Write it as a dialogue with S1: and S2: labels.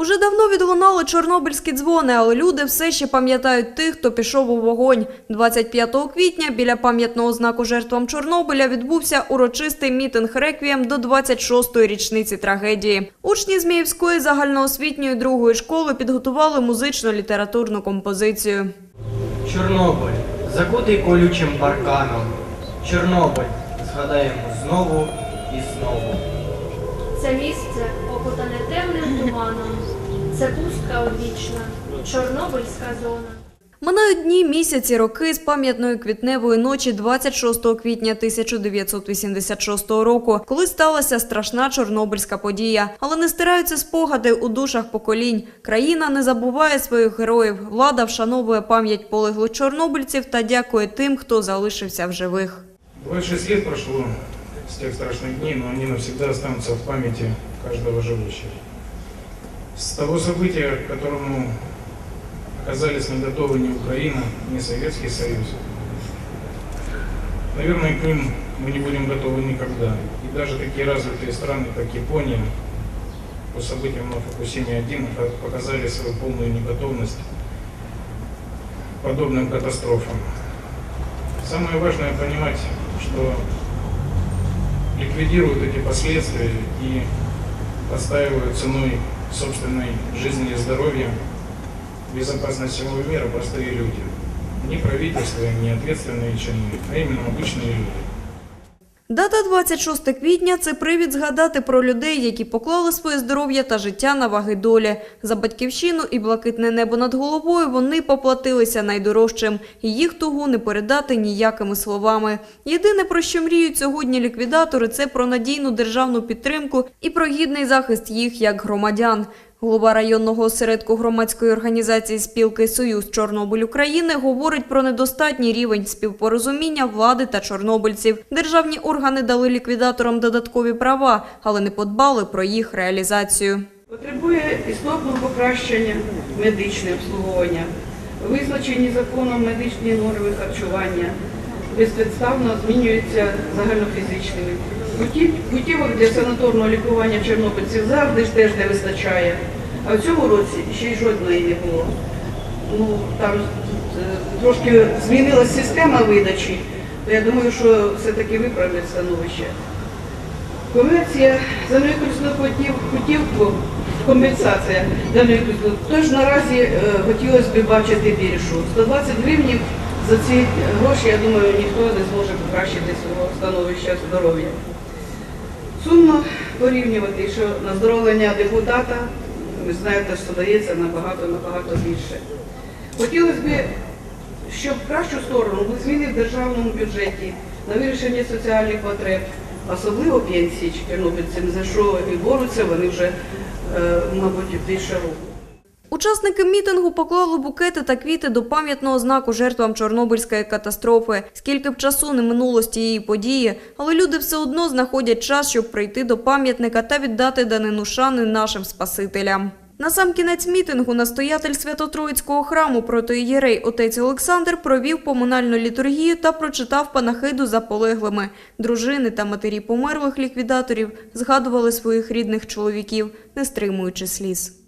S1: Уже давно відлунали чорнобильські дзвони, але люди все ще пам'ятають тих, хто пішов у вогонь. 25 квітня біля пам'ятного знаку жертвам Чорнобиля відбувся урочистий мітинг реквієм до 26-ї річниці трагедії. Учні Зміївської загальноосвітньої другої школи підготували музично-літературну композицію.
S2: Чорнобиль, закутий колючим парканом. Чорнобиль, згадаємо знову і знову.
S3: Це місце. Це пустка одвічна, Чорнобильська зона.
S1: Минають дні, місяці, роки з пам'ятної квітневої ночі 26 квітня 1986 року, коли сталася страшна чорнобильська подія. Але не стираються спогади у душах поколінь. Країна не забуває своїх героїв. Влада вшановує пам'ять полеглих чорнобильців та дякує тим, хто залишився в живих.
S4: 26 лет прошло с тех страшных дней, но они навсегда останутся в памяти каждого живущего. С того события, к которому оказались не готовы ни Украина, ни Советский Союз. Наверное, к ним мы не будем готовы никогда. И даже такие развитые страны, как Япония, по событиям на Фукусиме-1 показали свою полную неготовность подобным катастрофам. Самое важное понимать, что ликвидируют эти последствия и отстаивают ценой собственной жизни и здоровья безопасность всего мира простые люди. Не правительство, не ответственные чины, а именно обычные люди.
S1: Дата 26 квітня – це привід згадати про людей, які поклали своє здоров'я та життя на ваги долі. За батьківщину і блакитне небо над головою вони поплатилися найдорожчим. Їх тугу не передати ніякими словами. Єдине, про що мріють сьогодні ліквідатори – це про надійну державну підтримку і про гідний захист їх як громадян. Голова районного осередку громадської організації спілки Союз Чорнобиль України говорить про недостатній рівень співпорозуміння влади та чорнобильців. Державні органи дали ліквідаторам додаткові права, але не подбали про їх реалізацію.
S5: Потребує істотного покращення медичне обслуговування, визначені законом медичні норми харчування, безпідставно змінюються загальнофізичними. Путів- Путівок для санаторного лікування чорнобильців завжди ж теж не вистачає. А в цьому році ще й жодної не було. Ну, там е, трошки змінилася система видачі, то я думаю, що все-таки виправлять становище. Комерція за невикористану путівку, компенсація за невикористану. Тож наразі е, хотілося б бачити більшу. 120 гривень за ці гроші, я думаю, ніхто не зможе покращити свого становища здоров'я. Сумно порівнювати, що на здоровлення депутата, ви знаєте, що дається набагато-набагато більше. Хотілося б, щоб в кращу сторону були зміни в державному бюджеті на вирішення соціальних потреб, особливо пенсії чорнобильцям, за що і борються вони вже, е, мабуть, більше року.
S1: Учасники мітингу поклали букети та квіти до пам'ятного знаку жертвам Чорнобильської катастрофи. Скільки б часу не минуло з тієї події, але люди все одно знаходять час, щоб прийти до пам'ятника та віддати данину шани нашим спасителям. На сам кінець мітингу настоятель Свято-Троїцького храму протоієрей отець Олександр провів поминальну літургію та прочитав панахиду за полеглими. Дружини та матері померлих ліквідаторів згадували своїх рідних чоловіків, не стримуючи сліз.